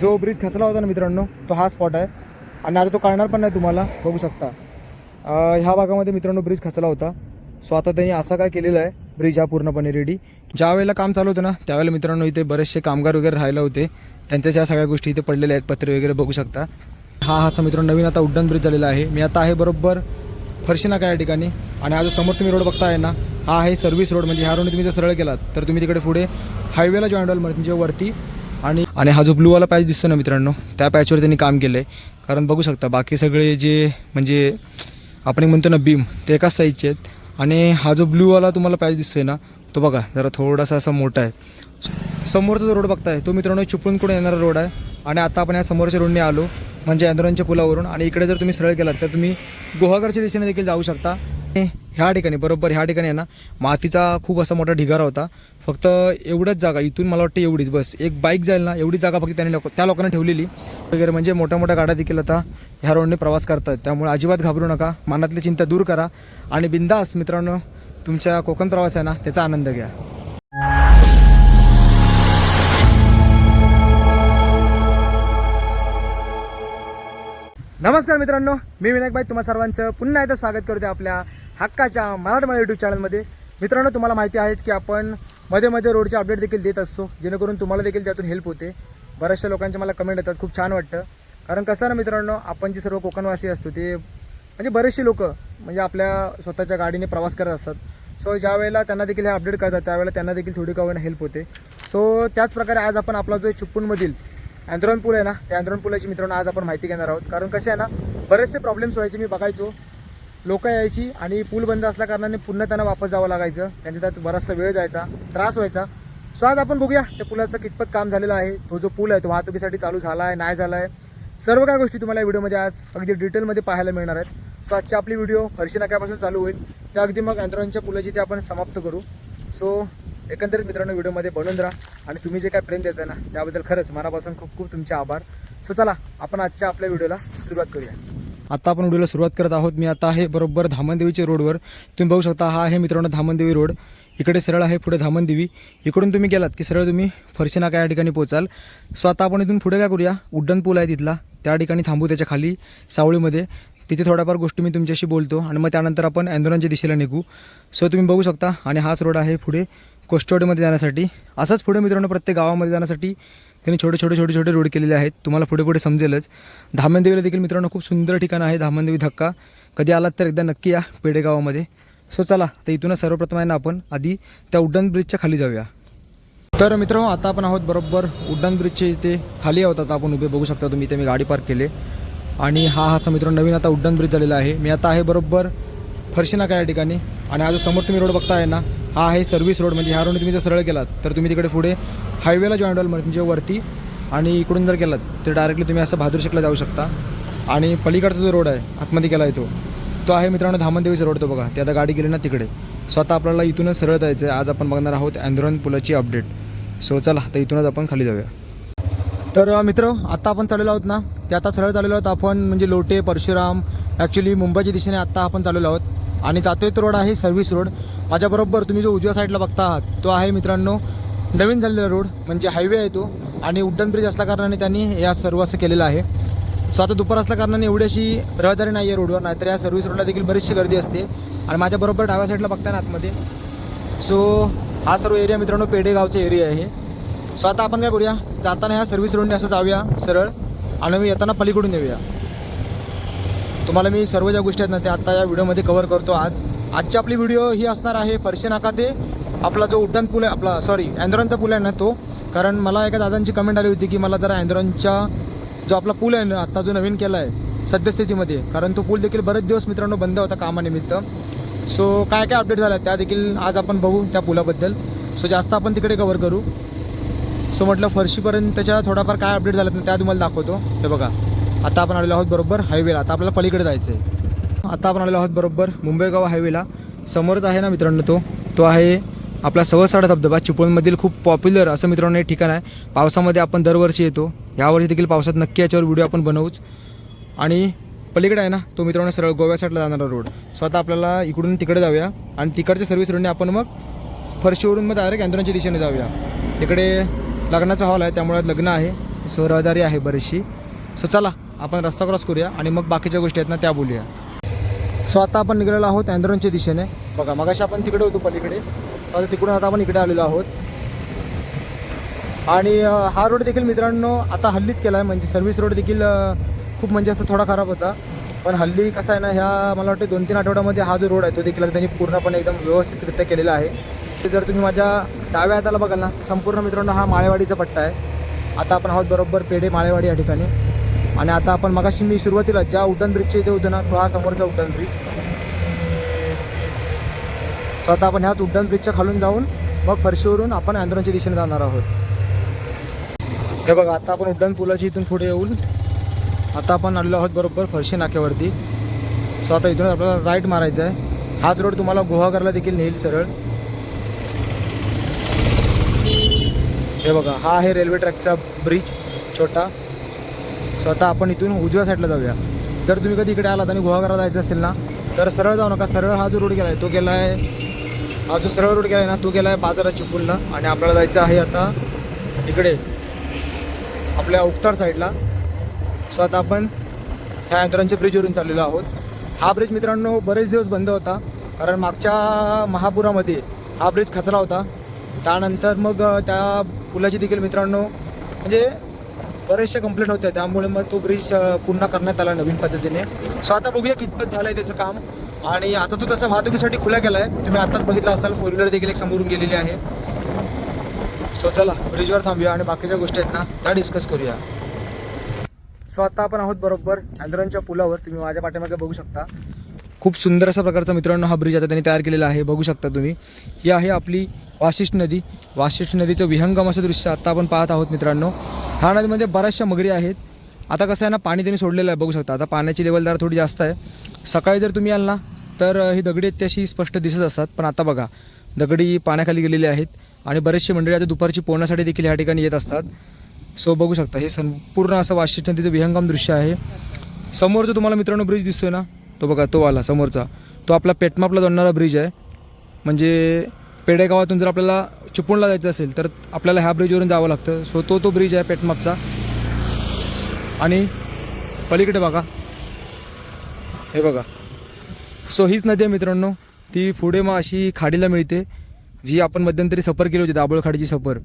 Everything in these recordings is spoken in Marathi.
जो ब्रिज खचला होता ना मित्रांनो तो हा स्पॉट आहे. आणि आता तो कळणार पण नाही तुम्हाला बघू शकता. ह्या भागामध्ये मित्रांनो ब्रिज खचला होता. सो आता त्यांनी असा काय केलेला आहे ब्रिज हा पूर्णपणे रेडी ज्या वेळेला काम चालू होतं ना त्यावेळेला मित्रांनो इथे बरेचसे कामगार वगैरे राहिले होते. त्यांच्या ज्या सगळ्या गोष्टी इथे पडलेल्या आहेत पत्रे वगैरे बघू शकता. हा हा असा मित्रांनो नवीन आता उड्डाण ब्रिज झालेला आहे. मी आता आहे बरोबर फरशी नाका या ठिकाणी. आणि हा जो समोर तुम्ही रोड बघताय ना हा आहे सर्व्हिस रोड म्हणजे ह्या रोडने तुम्ही जर सरळ केलात तर तुम्ही तिकडे पुढे हायवेला जॉईंट व्हाल म्हणजे वरती आणि आणि हा जो ब्लूवाला पॅच दिसतो ना मित्रांनो त्या पॅचवर त्यांनी काम केलं आहे कारण बघू शकता बाकी सगळे जे म्हणजे आपण एक म्हणतो ना बीम ते एकाच साईजचे आहेत. आणि हा जो ब्लूवाला तुम्हाला पॅच दिसतोय ना तो बघा जरा थोडासा असा मोठा आहे. समोरचा जो रोड बघताय तो मित्रांनो चिपळूणकडून येणारा रोड आहे. आणि आता आपण या समोरच्या रोडने आलो म्हणजे अँदोरांच्या पुलावरून. आणि इकडे जर तुम्ही सरळ केलात तर तुम्ही गुहागरच्या दिशेने देखील जाऊ शकता. ह्या ठिकाणी बरोबर ह्या ठिकाणी आहे ना मातीचा खूप असा मोठा ढिगारा होता. फक्त एवढंच जागा इथून मला वाटतं एवढीच बस. एक बाईक जाईल ना एवढी जागा फक्त त्यांनी लोक त्या लोकांना ठेवलेली. वगैरे म्हणजे मोठ्या मोठ्या गाड्या देखील आता ह्या रोडने प्रवास करतात. त्यामुळे अजिबात घाबरू नका मनातली चिंता दूर करा. आणि बिंदास मित्रांनो तुमच्या कोकण प्रवास आहे ना त्याचा आनंद घ्या. नमस्कार मित्रांनो मी विनायक भाई तुम्हा सर्वांचं पुन्हा एकदा स्वागत करते आपल्या हक्काच्या मराठमोळ्या यूट्यूब चॅनलमध्ये मित्रांनो तुम्हाला माहिती आहेच की आपण मध्ये मध्ये रोडचे अपडेट देखील देत असतो. जेणेकरून तुम्हाला देखील त्यातून हेल्प होते. बऱ्याचशा लोकांचे मला कमेंट येतात. खूप छान वाटतं. कारण कसं ना मित्रांनो आपण जे सर्व कोकणवासी असतो ते म्हणजे बरेचसे लोक म्हणजे आपल्या स्वतःच्या गाडीने प्रवास करत असतात. सो ज्या वेळेला त्यांना देखील हे अपडेट करतात त्यावेळेला त्यांना देखील थोडी का हेल्प होते. सो त्याचप्रकारे आज आपण आपला जो चिपकूनमधील अँद्रॉन पूल आहे ना त्या अँद्रॉन पुलाची मित्रांनो आज आपण माहिती घेणार आहोत. कारण कसे आहे ना बरेचसे प्रॉब्लेम्स व्हायचे मी बघायचो. लोक यायची आणि पूल बंद असल्या कारणाने पुन्हा त्यांना वापस जावं लागायचं. त्यांच्या त्यात बराचसा वेळ जायचा त्रास व्हायचा. सो आज आपण बघूया त्या पुलाचं कितपत काम झालेलं आहे. तो जो पूल आहे तो वाहतुकीसाठी चालू झाला आहे नाही झाला आहे. सर्व काय गोष्टी तुम्हाला या व्हिडिओमध्ये आज अगदी डिटेलमध्ये पाहायला मिळणार आहेत. सो आजची आपली व्हिडिओ फरशी नाक्यापासून चालू होईल. त्या अगदी मग अँद्रॉनच्या पुलाची ते आपण समाप्त करू. सो एकंदरीत मित्रांनो व्हिडिओमध्ये बनवून राहा आणि तुम्ही जे काय प्रेम देता ना त्याबद्दल खरंच मनापासून खूप खूप तुमचे आभार. सो चला आपण आजच्या आपल्या व्हिडिओला सुरुवात करूया. आता आपण व्हिडिओला सुरुवात करत आहोत. मी आता आहे बरोबर धामणदेवीच्या रोडवर. तुम्ही बघू शकता हा आहे मित्रांनो धामणदेवी रोड. इकडे सरळ आहे पुढे धामणदेवी. इकडून तुम्ही गेलात की सरळ तुम्ही फरशी नाका या ठिकाणी पोचाल. सो आता आपण इथून पुढे काय करूया? उड्डाण पूल आहे तिथला. त्या ठिकाणी थांबू त्याच्याखाली सावळीमध्ये. तिथे थोड्याफार गोष्टी मी तुमच्याशी बोलतो आणि मग त्यानंतर आपण अँदोरांच्या दिशेला निघू. सो तुम्ही बघू शकता आणि हाच रोड आहे पुढे कोस्टवाडीमध्ये जाण्यासाठी. असंच पुढे मित्रांनो प्रत्येक गावामध्ये जाण्यासाठी त्यांनी छोटे छोटे छोटे छोटे रोड केलेले आहेत. तुम्हाला पुढे पुढे समजेलच. धामणदेवीला देखील मित्रांनो खूप सुंदर ठिकाण आहे धामणदेवी धक्का. कधी आलात तर एकदा नक्की या पेडेगावामध्ये. सो चला तर इथूनच सर्वप्रथम आहे ना आपण आधी त्या उड्डाण ब्रिजच्या खाली जाऊया. तर मित्रांनो आता आपण आहोत बरोबर उड्डाण ब्रिजचे इथे खाली आहोत. आता आपण उभे बघू शकता तुम्ही इथे मी गाडी पार्क केले. आणि हा हा मित्रांनो नवीन आता उड्डाण ब्रिज झालेला आहे. मी आता आहे बरोबर फरशी नाका या ठिकाणी. आणि हा जो समोर तुम्ही रोड बघताय ना हा आहे सर्व्हिस रोड म्हणजे ह्या रोडने तुम्ही जर सरळ केलात तर तुम्ही तिकडे पुढे हायवेला जॉईंट व्हाल म्हणजे वरती आणि इकडून जर गेलात तर डायरेक्टली तुम्ही असं बहादूर शेखला जाऊ शकता. आणि पलीकडचा जो रोड आहे आतमध्ये गेला आहे तो तो आहे मित्रांनो धामणदेवीचा रोड तो बघा. ते आता गाडी गेली ना तिकडे. सो आता आपल्याला इथूनच सरळ जायचं आहे आज आपण बघणार आहोत आंदोलन पुलाची अपडेट सो चला तर इथूनच आपण खाली जाऊया. तर मित्र आत्ता आपण चाललेलो आहोत ना ते आता सरळ चाललेलो आहोत आपण म्हणजे लोटे परशुराम ॲक्च्युली मुंबईच्या दिशेने आत्ता आपण चाललेलो आहोत. आणि जातोय तो रोड आहे सर्व्हिस रोड. माझ्याबरोबर तुम्ही जो उजव्या साईडला बघता आहात तो आहे मित्रांनो नवीन झालेला रोड म्हणजे हायवे आहे तो. आणि उड्डाण ब्रिज असल्या कारणाने त्यांनी या सर्व असं केलेलं आहे. सो आता दुपार असल्या कारणाने एवढी अशी रहदारी नाही आहे रोडवर नाहीतर या सर्व्हिस रोडला देखील बरीचशी गर्दी असते. आणि माझ्याबरोबर डाव्या साईडला बघताना आतमध्ये. सो हा सर्व एरिया मित्रांनो पेडेगावचा एरिया आहे. सो आता आपण काय करूया? जाताना ह्या सर्व्हिस रोडने असं जाऊया सरळ. आणि मी येताना पलीकडून येऊया. तुम्हाला मी सर्व ज्या गोष्टी आहेत ना त्या आत्ता या व्हिडिओमध्ये कव्हर करतो. आज आजची आपली व्हिडिओ ही असणार आहे फरशे नाका ते आपला जो उड्डाण पूल आहे आपला सॉरी अँद्रॉनचा पूल आहे ना तो. कारण मला एका दादांची कमेंट आली होती की मला जरा अँद्रॉनच्या जो आपला पूल आहे ना आत्ता जो नवीन केला आहे सद्यस्थितीमध्ये. कारण तो पूल देखील बरेच दिवस मित्रांनो बंद होता कामानिमित्त. सो काय काय अपडेट झाला त्या देखील आज आपण बघू त्या पुलाबद्दल. सो जास्त आपण तिकडे कव्हर करू. सो म्हटलं फरशीपर्यंतच्या थोडाफार काय अपडेट झालं त्या तुम्हाला दाखवतो. ते बघा. आता आपण आलेलो आहोत बरोबर हायवेला आता आपल्याला पलीकडे जायचं आहे आता आपण आलेलो आहोत बरोबर मुंबई गाव हायवेला समोरच आहे ना मित्रांनो तो? तो आहे आपला सवसाडा धबधबा. चिपळूणमधील खूप पॉप्युलर असं मित्रांनो हे ठिकाण आहे. पावसामध्ये आपण दरवर्षी येतो. यावर्षी देखील पावसात नक्की याच्यावर व्हिडिओ आपण बनवूच. आणि पलीकडे आहे ना तो मित्रांनो सरळ गोव्या साईडला जाणारा रोड सो आता आपल्याला इकडून तिकडे जाऊया. आणि तिकडच्या सर्व्हिस रोडने आपण मग फरशीवरून मग डायरेक्ट अँदोरांच्या दिशेने जाऊया. इकडे लग्नाचा हॉल आहे त्यामुळे लग्न आहे. सो रहदारी आहे बरीचशी. सो चला. आपण रस्ता क्रॉस करूया आणि मग बाकीच्या गोष्टी आहेत ना त्या बोलूया. सो आता आपण निघालेलो आहोत अँद्रोनच्या दिशेने. बघा मगाशी आपण तिकडे होतो पलीकडे. आता तिकडून आता आपण इकडे आलेलो आहोत. आणि हा रोड देखील मित्रांनो आता हल्लीच केला आहे म्हणजे सर्व्हिस रोड देखील खूप म्हणजे असं थोडा खराब होता. पण हल्ली कसं आहे ना ह्या मला वाटतं दोन तीन आठवड्यामध्ये हा जो रोड आहे तो देखील त्यांनी पूर्णपणे एकदम व्यवस्थितरित्या केलेला आहे. ते जर तुम्ही माझ्या डाव्या हाताला बघाल ना संपूर्ण मित्रांनो हा माळेवाडीचा पट्टा आहे. आता आपण आहोत बरोबर पेढे माळेवाडी या ठिकाणी. आणि आता आपण मगाशी मी सुरुवातीला ज्या उड्डाण ब्रिजच्या इथे होतं ना तो हा समोरचा उड्डाण ब्रिज. सो आता आपण ह्याच उड्डाण ब्रिजच्या खालून जाऊन मग फरशीवरून आपण आंदोलनच्या दिशेने जाणार आहोत. हे बघा आता आपण उड्डाण पुलाची इथून पुढे येऊन आता आपण आलेलो आहोत बरोबर फरशी नाक्यावरती. सो आता इथून आपल्याला राईट मारायचा आहे. हाच रोड तुम्हाला गुहागरला देखील नेईल सरळ. हे बघा हा आहे रेल्वे ट्रॅकचा ब्रिज छोटा. सो आता आपण इथून उजव्या साईडला जाऊया. जर तुम्ही कधी इकडे आलात आणि गुहागरला जायचं असेल ना तर सरळ जाऊ नका. सरळ हा जो रोड गेला आहे तो गेला आहे हा जो सरळ रोड गेला आहे ना तो गेला आहे बाजाराची चिपळूणला आणि आपल्याला जायचं आहे आता इकडे आपल्या उक्तार साईडला सो आता आपण ह्या यंत्रांच्या ब्रिजवरून चाललेलो आहोत. हा ब्रिज मित्रांनो बरेच दिवस बंद होता कारण मागच्या महापुरामध्ये हा ब्रिज खचला होता. त्यानंतर मग त्या पुलाची देखील मित्रांनो म्हणजे बऱ्याचशा कंप्लेंट होत्या त्यामुळे मग तो ब्रिज पुन्हा करण्यात आला नवीन पद्धतीने. सो आता बघूया कितपत झालं आहे त्याचं काम. आणि आता तो तसं वाहतुकीसाठी खुला केला आहे तुम्ही आत्ताच बघितलं असाल फोर व्हीलर देखील एक समोरून गेलेली आहे. सो चला ब्रिजवर थांबूया आणि बाकीच्या गोष्टी आहेत ना त्या डिस्कस करूया. सो आता आपण आहोत बरोबर आंदोलनच्या पुलावर. तुम्ही माझ्या पाठीमागे बघू शकता. खूप सुंदर अशा प्रकारचा मित्रांनो हा ब्रिज आता त्यांनी तयार केलेला आहे. बघू शकता तुम्ही. ही आहे आपली वाशिष्ठ नदी. वाशिष्ठ नदीचं विहंगम असं दृश्य आता आपण पाहत आहोत मित्रांनो. हा नदीमध्ये बऱ्याचशा मगरी आहेत. आता कसं आहे ना पाणी त्यांनी सोडलेलं आहे बघू शकता. आता पाण्याची लेवल जरा थोडी जास्त आहे. सकाळी जर तुम्ही याल ना तर ही दगडी आहेत त्याशी स्पष्ट दिसत असतात. पण आता बघा दगडी पाण्याखाली गेलेली आहेत आणि बरेचसे मंडळी आता दुपारची पोहण्यासाठी देखील ह्या ठिकाणी येत असतात. सो बघू शकता हे संपूर्ण असं वाशिष्ठ नदीचं विहंगम दृश्य आहे. समोरचं तुम्हाला मित्रांनो ब्रिज दिसतोय ना? तो बघा तो आला समोरचा. तो आपला पेटमापला जाणारा ब्रिज आहे. म्हणजे पेडेगावातून जर आपल्याला चिपळूणला जायचं असेल तर आपल्याला ह्या ब्रिजवरून जावं लागतं. सो तो तो ब्रिज आहे पेटमापचा आणि पलीकडे बघा. हे बघा. सो हीच नदी आहे मित्रांनो. ती पुढे मग अशी खाडीला मिळते जी आपण मध्यंतरी सफर केली होती दाभोळखाडीची सफर.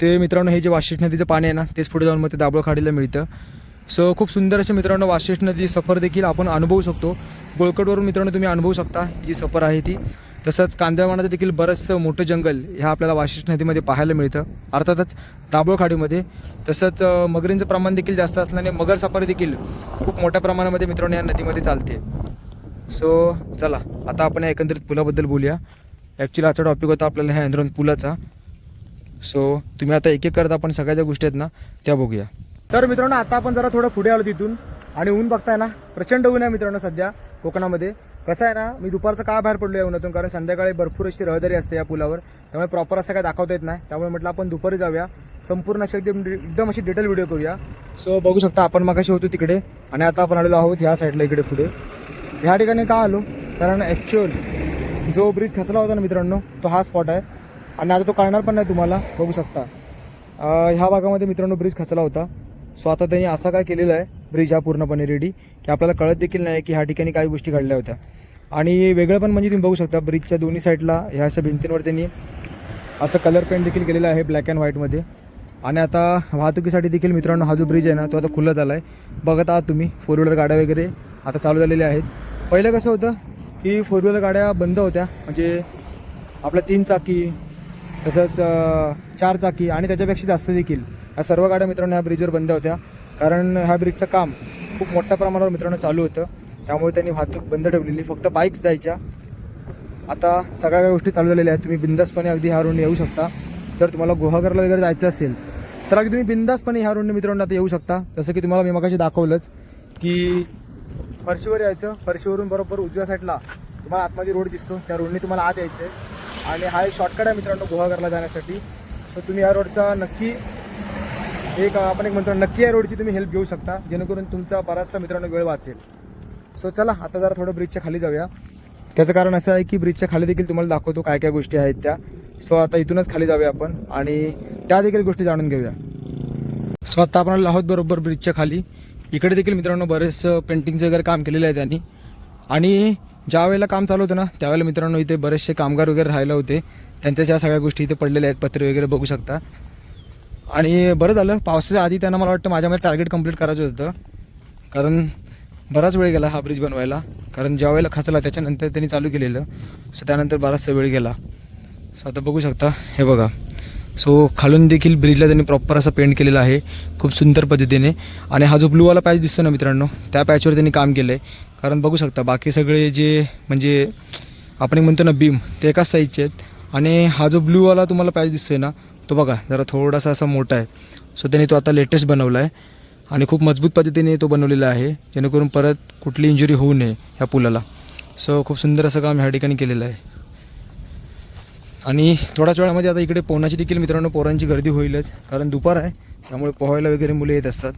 ते मित्रांनो हे जे वाशिष्ठ नदीचं पाणी आहे ना तेच पुढे जाऊन मग ते दाभोळखाडीला मिळतं. सो खूप सुंदर असे मित्रांनो वाशिष्ठ नदी सफर देखील आपण अनुभवू शकतो. गोळकटवरून मित्रांनो तुम्ही अनुभवू शकता जी सफर आहे ती. तसंच कांदळवाणाचं देखील बरंचसं मोठं जंगल ह्या आपल्याला वाशिष्ठ नदीमध्ये पाहायला मिळतं. अर्थातच दाभोळखाडीमध्ये तसंच मगरींचं प्रमाण देखील जास्त असल्याने मगर सफारी देखील खूप मोठ्या प्रमाणामध्ये मित्रांनो या नदीमध्ये चालते. सो चला आता आपण या एकंदरीत पुलाबद्दल बोलूया. ॲक्च्युली आजचा टॉपिक होता आपल्याला ह्या अंदरून पुलाचा. सो तुम्ही आता एक एक करत आपण सगळ्या ज्या गोष्टी आहेत ना त्या बघूया. तर मित्रांनो आता आपण जरा थोडं पुढे आलो तिथून. आणि ऊन बघताय ना प्रचंड ऊन आहे मित्रांनो सध्या कोकणामध्ये. कसं आहे ना मी दुपारचं का बाहेर पडलो या उन्हातून? कारण संध्याकाळी भरपूर अशी रहदारी असते या पुलावर. त्यामुळे प्रॉपर असं काय दाखवता येत नाही. त्यामुळे म्हटलं आपण दुपारी जाऊया. संपूर्ण अशी एकदम एकदम अशी डिटेल व्हिडिओ करूया. सो बघू शकता आपण मगाशी होतो तिकडे. आणि आता आपण आलेलो आहोत ह्या साईडला इकडे पुढे. ह्या ठिकाणी का आलो? कारण ॲक्च्युअल जो ब्रिज खचला होता ना मित्रांनो तो हा स्पॉट आहे. आणि आता तो काढणार पण नाही तुम्हाला. बघू शकता. ह्या भागामध्ये मित्रांनो ब्रिज खचला होता. सो आता त्यांनी असा काय केलेला आहे. ब्रिज हा पूर्णपणे रेडी की आपल्याला कळत देखील नाही की ह्या ठिकाणी काही गोष्टी घडल्या होत्या. आणि वेगळं पण म्हणजे तुम्ही बघू शकता ब्रिजच्या दोन्ही साईडला ह्या अशा भिंतींवर त्यांनी असं कलर पेंट देखील केलेलं आहे ब्लॅक अँड व्हाईटमध्ये आणि आता वाहतुकीसाठी देखील मित्रांनो हा जो ब्रिज आहे ना तो आता खुला झाला आहे बघत आहात तुम्ही फोर व्हीलर गाड्या वगैरे आता चालू झालेल्या आहेत. पहिलं कसं होतं की फोर व्हीलर गाड्या बंद होत्या म्हणजे आपल्या तीन चाकी तसंच चार चाकी आणि त्याच्यापेक्षा जास्त देखील या सर्व गाड्या मित्रांनो ह्या ब्रिजवर बंद होत्या. कारण ह्या ब्रिजचं काम खूप मोठ्या प्रमाणावर मित्रांनो चालू होतं. त्यामुळे त्यांनी वाहतूक बंद ठेवलेली फक्त बाईक्स द्यायच्या. आता सगळ्या काही गोष्टी चालू झालेल्या आहेत. तुम्ही बिंदासपणे अगदी ह्या रोडने येऊ शकता. जर तुम्हाला गुहागरला वगैरे जायचं असेल तर अगदी तुम्ही बिंदासपणे ह्या रोडने मित्रांनो आता येऊ शकता. जसं की तुम्हाला मी मगाशी दाखवलंच की फरशीवर यायचं. फरशीवरून बरोबर उजव्या साईडला तुम्हाला आतमध्ये रोड दिसतो. त्या रोडने तुम्हाला आत यायचं आहे आणि हा एक शॉर्टकट आहे मित्रांनो गुहागरला जाण्यासाठी. सो तुम्ही या रोडचा नक्की एक आपण एक म्हणतो नक्की या रोडची तुम्ही हेल्प घेऊ शकता. जेणेकरून तुमचा बराचसा मित्रांनो वेळ वाचेल. सो चला आता जरा थोडं ब्रिजच्या खाली जाऊया. त्याचं कारण असं आहे की ब्रिजच्या खाली देखील तुम्हाला दाखवतो काय काय गोष्टी आहेत त्या. सो आता इथूनच खाली जाऊया आपण आणि त्या देखील गोष्टी जाणून घेऊया. सो आता आपण आहोत बरोबर ब्रिजच्या खाली. इकडे देखील मित्रांनो बरेच पेंटिंगचं वगैरे काम केलेलं आहे त्यांनी. आणि ज्या वेळेला काम चालू होतं ना त्यावेळेला मित्रांनो इथे बरेचसे कामगार वगैरे राहिले होते. त्यांच्या ज्या सगळ्या गोष्टी इथे पडलेल्या आहेत पत्रे वगैरे बघू शकता. आणि बरं झालं पावसाच्या आधी त्यांना मला वाटतं माझ्यामध्ये टार्गेट कंप्लीट करायचं होतं. कारण बराच वेळ गेला हा ब्रिज बनवायला. कारण ज्या वेळेला खचला त्याच्यानंतर त्यांनी चालू केलेलं. सो त्यानंतर बराचसा वेळ गेला. सो आता बघू शकता हे बघा. सो खालून देखील ब्रिजला त्यांनी प्रॉपर असं पेंट केलेलं आहे. खूप सुंदर पद्धतीने. आणि हा जो ब्लूवाला पॅच दिसतो ना मित्रांनो त्या पॅचवर त्यांनी काम केलं आहे कारण बघू शकता बाकी सगळे जे म्हणजे आपण एक म्हणतो ना बीम ते एकाच साईजचे आहेत. आणि हा जो ब्लूवाला तुम्हाला पॅच आहे ना तो बघा जरा थोडासा असा मोठा आहे. सो त्यांनी तो आता लेटेस्ट बनवला आहे आणि खूप मजबूत पद्धतीने तो बनवलेला आहे. जेणेकरून परत कुठली इंजुरी होऊ नये ह्या पुलाला. सो खूप सुंदर असं काम ह्या ठिकाणी केलेलं आहे. आणि थोड्याच वेळामध्ये आता इकडे पोहण्याची देखील मित्रांनो पोरांची गर्दी होईलच. कारण दुपार आहे त्यामुळे पोहायला वगैरे मुले येत असतात.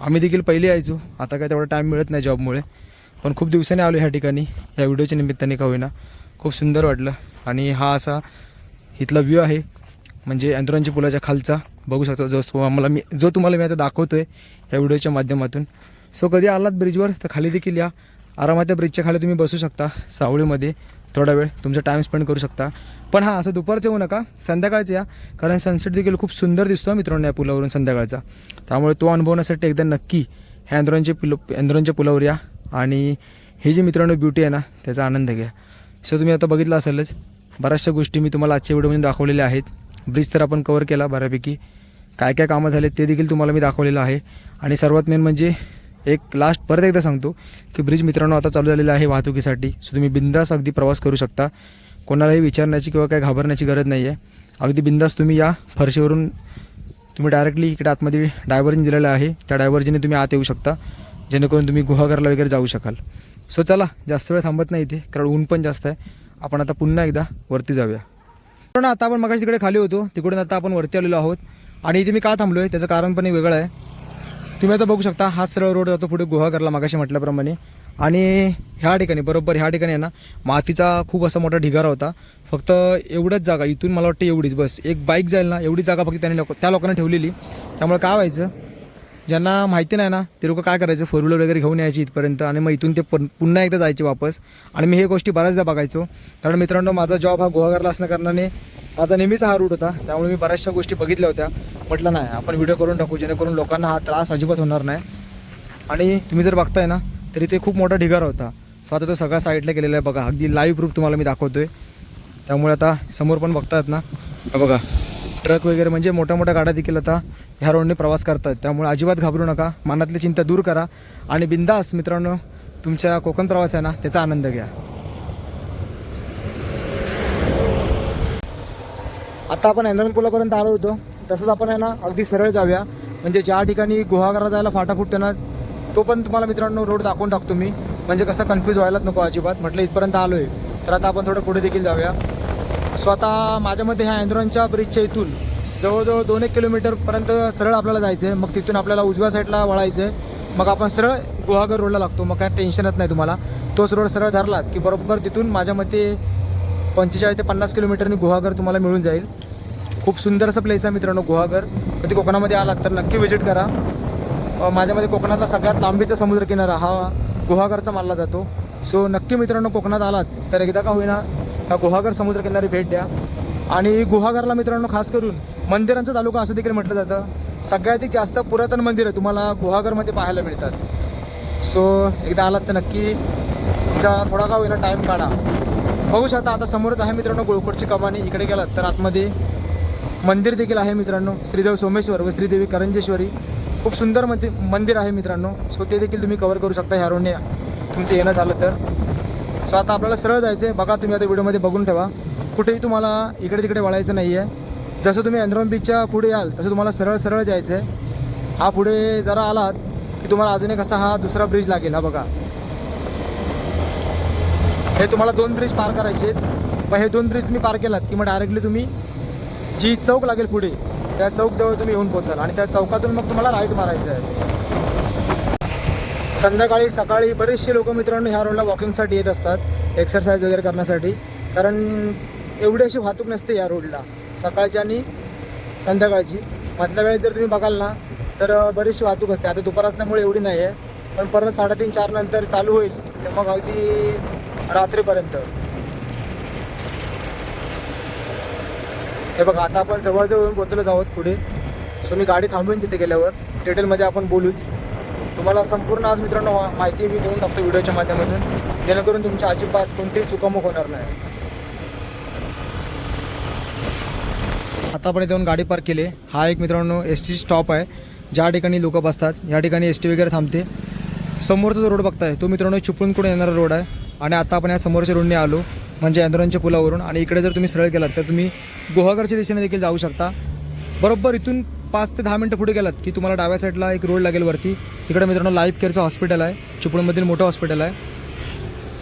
आम्ही देखील पहिले यायचो. आता काय तेवढा टाईम मिळत नाही जॉबमुळे पण खूप दिवसांनी आलो ह्या ठिकाणी. या व्हिडिओच्या निमित्ताने का होईना. खूप सुंदर वाटलं. आणि हा असा इथला व्ह्यू आहे. म्हणजे अँतरांची पुलाच्या खालचा. बघू शकता जो तो आम्हाला मी जो तुम्हाला मी आता दाखवतो आहे या व्हिडिओच्या माध्यमातून. सो कधी आलात ब्रिजवर तर खाली देखील या. आरामात त्या ब्रिजच्या खाली तुम्ही बसू शकता सावळीमध्ये. थोडा वेळ तुमचा टाईम स्पेंड करू शकता. पण हां असं दुपारचं येऊ नका. संध्याकाळचं या. कारण सनसेट देखील खूप सुंदर दिसतो मित्रांनो या पुलावरून संध्याकाळचा. त्यामुळे तो अनुभवण्यासाठी एकदा नक्की ह्या अँद्रोनच्या पुल अँद्रोनच्या पुलावर या. आणि हे जी मित्रांनो ब्युटी आहे ना त्याचा आनंद घ्या. सो तुम्ही आता बघितलं असेलच बऱ्याचशा गोष्टी मी तुम्हाला आजच्या व्हिडिओमध्ये दाखवलेल्या आहेत. ब्रिज तर आपण कवर केला बऱ्यापैकी. काय काय कामं झाले ते देखील तुम्हाला मी दाखवलेलं आहे. आणि सर्वात मेन म्हणजे एक लास्ट परत एकदा सांगतो की ब्रिज मित्रांनो आता चालू झालेला आहे वाहतुकीसाठी. सो तुम्ही बिंदास अगदी प्रवास करू शकता. कोणालाही विचारण्याची किंवा काय घाबरण्याची गरज नाही आहे अगदी बिंदास तुम्ही या फरशीवरून तुम्ही डायरेक्टली इकडे आतमध्ये डायव्हर्जन दिलेलं आहे. त्या डायव्हर्जनने तुम्ही आत येऊ शकता. जेणेकरून तुम्ही गुहागरला वगैरे जाऊ शकाल. सो चला जास्त वेळ थांबत नाही इथे कारण ऊन पण जास्त आहे. आपण आता पुन्हा एकदा वरती जाऊया. आता आपण मगाशी तिकडे खाली होतो. तिकडून आता आपण वरती आलेलो आहोत. आणि इथे मी का थांबलो आहे त्याचं कारण पण वेगळं आहे. तुम्ही आता बघू शकता हा सरळ रोड जातो पुढे गुहागरला मगाशी म्हटल्याप्रमाणे. आणि ह्या ठिकाणी बरोबर ह्या ठिकाणी आहे ना मातीचा खूप असा मोठा ढिगारा होता. फक्त एवढंच जागा इथून मला वाटतं एवढीच बस. एक बाईक जाईल ना एवढी जागा फक्त त्याने लोक त्या लोकांना ठेवलेली. त्यामुळे काय व्हायचं ज्यांना माहिती नाही ना ते लोक काय करायचं? फोर व्हीलर वगैरे घेऊन यायची इथपर्यंत आणि मग इथून ते पुन्हा एकदा जायचे वापस. आणि मी हे गोष्टी बऱ्याचदा बघायचो. कारण मित्रांनो माझा जॉब हा गुहागरला असल्या कारणाने माझा नेहमीचा हा रूट होता. त्यामुळे मी बऱ्याचशा गोष्टी बघितल्या होत्या. म्हटलं नाही आपण व्हिडिओ करून टाकू जेणेकरून लोकांना हा त्रास अजिबात होणार नाही. आणि तुम्ही जर बघताय ना तरी ते खूप मोठा ढिगारा होता. सो आता तो सगळा साईडला गेलेला आहे बघा. अगदी लाईव्ह प्रूफ तुम्हाला मी दाखवतो आहे त्यामुळे आता समोर पण बघतायत ना. बघा. ट्रक वगैरे म्हणजे मोठ्या मोठ्या गाड्या देखील आता ह्या रोडने प्रवास करतात त्यामुळे अजिबात घाबरू नका. मनातली चिंता दूर करा. आणि बिंदास मित्रांनो तुमच्या कोकण प्रवास आहे ना त्याचा आनंद घ्या. आता आपण एंद्रन पुलापर्यंत आलो होतो. तसंच आपण आहे ना अगदी सरळ जाऊया. म्हणजे ज्या ठिकाणी गुहागरा जायला फाटा फुटतो ना तो पण तुम्हाला मित्रांनो रोड दाखवून टाकतो मी. म्हणजे कसं कन्फ्यूज व्हायलाच नको अजिबात. म्हटलं इथपर्यंत आलो आहे तर आता आपण थोडं पुढे देखील जाऊया. सो आता माझ्यामध्ये ह्या अँद्रॉनच्या ब्रिजच्या इथून जवळजवळ दोन एक किलोमीटरपर्यंत सरळ आपल्याला जायचं आहे मग तिथून आपल्याला उजव्या साईडला वळायचं आहे मग आपण सरळ गुहागर रोडला लागतो. मग काय टेन्शनच नाही तुम्हाला. तोच रोड सरळ धरलात की बरोबर तिथून माझ्या मते पंचेचाळीस ते पन्नास किलोमीटरनी गुहागर तुम्हाला मिळून जाईल. खूप सुंदर असं प्लेस आहे मित्रांनो गुहागर. कधी कोकणामध्ये आलात तर नक्की व्हिजिट करा. माझ्यामध्ये कोकणातला सगळ्यात लांबीचा समुद्रकिनारा हा गुहागरचा मानला जातो. सो नक्की मित्रांनो कोकणात आलात तर एकदा का होईना हा गुहागर समुद्रकिनारी भेट द्या. आणि गुहागरला मित्रांनो खास करून मंदिरांचा तालुका असं देखील म्हटलं जातं. सगळ्यात जास्त पुरातन मंदिरं तुम्हाला गुहागरमध्ये पाहायला मिळतात. सो एकदा आलात तर नक्की जा थोडा का होईना टाईम काढा. बघू शकता आता समोरच आहे मित्रांनो गोळकोटची कमानी. इकडे गेलात तर आतमध्ये मंदिर देखील आहे मित्रांनो. श्रीदेव सोमेश्वर व श्रीदेवी करंजेश्वरी. खूप सुंदर मंदिर मंदिर आहे मित्रांनो. सो ते देखील तुम्ही कवर करू शकता ह्या रोडने तुमचं येणं झालं तर. सो आता आपल्याला सरळ जायचं आहे बघा तुम्ही आता व्हिडिओमध्ये बघून ठेवा. कुठेही तुम्हाला इकडे तिकडे वळायचं नाही आहे जसं तुम्ही अंद्रवन बीचच्या पुढे याल तसं तुम्हाला सरळ सरळ जायचं आहे हा पुढे जरा आलात की तुम्हाला अजून एक असा हा दुसरा ब्रिज लागेल हा बघा. हे तुम्हाला दोन ब्रिज पार करायचे आहेत मग हे दोन ब्रिज तुम्ही पार केलात की मग डायरेक्टली तुम्ही जी चौक लागेल पुढे त्या चौकजवळ तुम्ही येऊन पोचाल आणि त्या चौकातून मग तुम्हाला राईट मारायचं आहे. संध्याकाळी सकाळी बरेचसे लोक मित्रांनो ह्या रोडला वॉकिंगसाठी येत असतात एक्सरसाइज वगैरे करण्यासाठी. कारण एवढी अशी वाहतूक नसते या रोडला सकाळची आणि संध्याकाळची. मधल्या वेळेस जर तुम्ही बघाल ना तर बरीचशी वाहतूक असते. आता दुपार असल्यामुळे एवढी नाही आहे पण परत साडेतीन चार नंतर चालू होईल तर मग अगदी रात्रीपर्यंत. हे बघा आता आपण जवळजवळ येऊन पोहोचलोच आहोत पुढे. सो मी गाडी थांबवेन तिथे गेल्यावर. डिटेलमध्ये आपण बोलूच. तुम्हाला संपूर्ण आज मित्रांनो माहिती मी देऊन टाकतो व्हिडिओच्या माध्यमातून. जेणेकरून तुमच्या अजिबात कोणतीही चुकामुक होणार नाही. आता आपण इथे येऊन गाडी पार्क केली. हा एक मित्रांनो एस टी स्टॉप आहे. ज्या ठिकाणी लोक बसतात या ठिकाणी एस टी वगैरे थांबते. समोरचा जो रोड बघताय तो मित्रांनो चिपळूणकडून येणारा रोड आहे. आणि आता आपण या समोरच्या रोडने आलो म्हणजे आंदोलनच्या पुलावरून. आणि इकडे जर तुम्ही सरळ गेलात तर तुम्ही गुहागरच्या दिशेने देखील जाऊ शकता. बरोबर इथून पाच ते दहा मिनटं पुढे गेलात की तुम्हाला डाव्या साईडला एक रोड लागेल वरती. तिकडे मित्रांनो लाईफ केअरचं हॉस्पिटल आहे. चिपळूणमधील मोठं हॉस्पिटल आहे.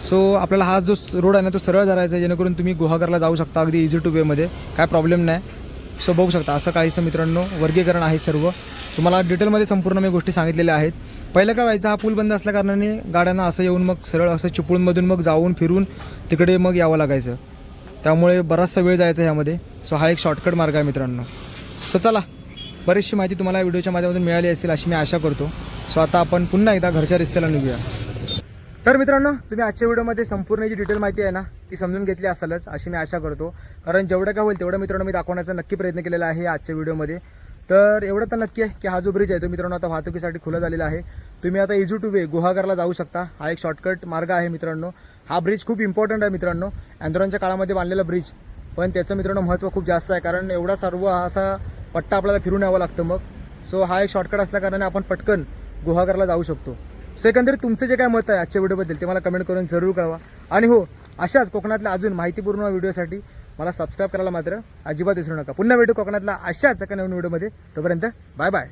सो आपल्याला हा जो रोड आहे ना तो सरळ धरायचा आहे जेणेकरून तुम्ही गुहागरला जाऊ शकता अगदी इझी टू वेमध्ये काय प्रॉब्लेम नाही. सो बघू शकता असं काहीसं मित्रांनो वर्गीकरण आहे सर्व. तुम्हाला डिटेलमध्ये संपूर्ण मी गोष्टी सांगितलेल्या आहेत. पहिलं काय व्हायचं हा पूल बंद असल्याकारणाने गाड्यांना असं येऊन मग सरळ असं चिपळूणमधून मग जाऊन फिरून तिकडे मग यावं लागायचं. त्यामुळे बराचसा वेळ जायचा ह्यामध्ये. सो हा एक शॉर्टकट मार्ग आहे मित्रांनो. सो चला. बरीचशी माहिती तुम्हाला या व्हिडिओच्या माध्यमातून मिळाली असेल अशी मी आशा करतो. सो आता आपण पुन्हा एकदा घरच्या रिस्त्याला निघूया. तर मित्रांनो तुम्ही आजच्या व्हिडिओमध्ये संपूर्ण जी डिटेल माहिती आहे ना ती समजून घेतली असालच अशी मी आशा करतो. कारण जेवढं काय होईल तेवढं मित्रांनो मी दाखवण्याचा नक्की प्रयत्न केलेला आहे आजच्या व्हिडिओमध्ये. तर एवढं तर नक्की आहे की हा जो ब्रिज आहे तो मित्रांनो आता वाहतुकीसाठी खुला झालेला आहे. तुम्ही आता इझी टू वे गुहागरला जाऊ शकता. हा एक शॉर्टकट मार्ग आहे मित्रांनो. हा ब्रिज खूप इम्पॉर्टंट आहे मित्रांनो. आंदोलनच्या काळामध्ये बांधलेला ब्रिज पण त्याचं मित्रांनो महत्त्व खूप जास्त आहे. कारण एवढा सर्व हा असा पट्टा आपल्याला फिरून यावं लागतं मग. सो हा एक शॉर्टकट असल्याकारणाने आपण पटकन गुहागरला जाऊ शकतो. सो एकंदरीत तुमचं जे काय मत आहे आजच्या व्हिडिओबद्दल ते मला कमेंट करून जरूर कळवा. आणि हो अशाच कोकणातल्या अजून माहितीपूर्ण व्हिडिओसाठी मला सबस्क्राईब करायला मात्र अजिबात विसरू नका. पुन्हा भेटू कोकणातला अशाच एका नवीन व्हिडिओमध्ये तोपर्यंत बाय बाय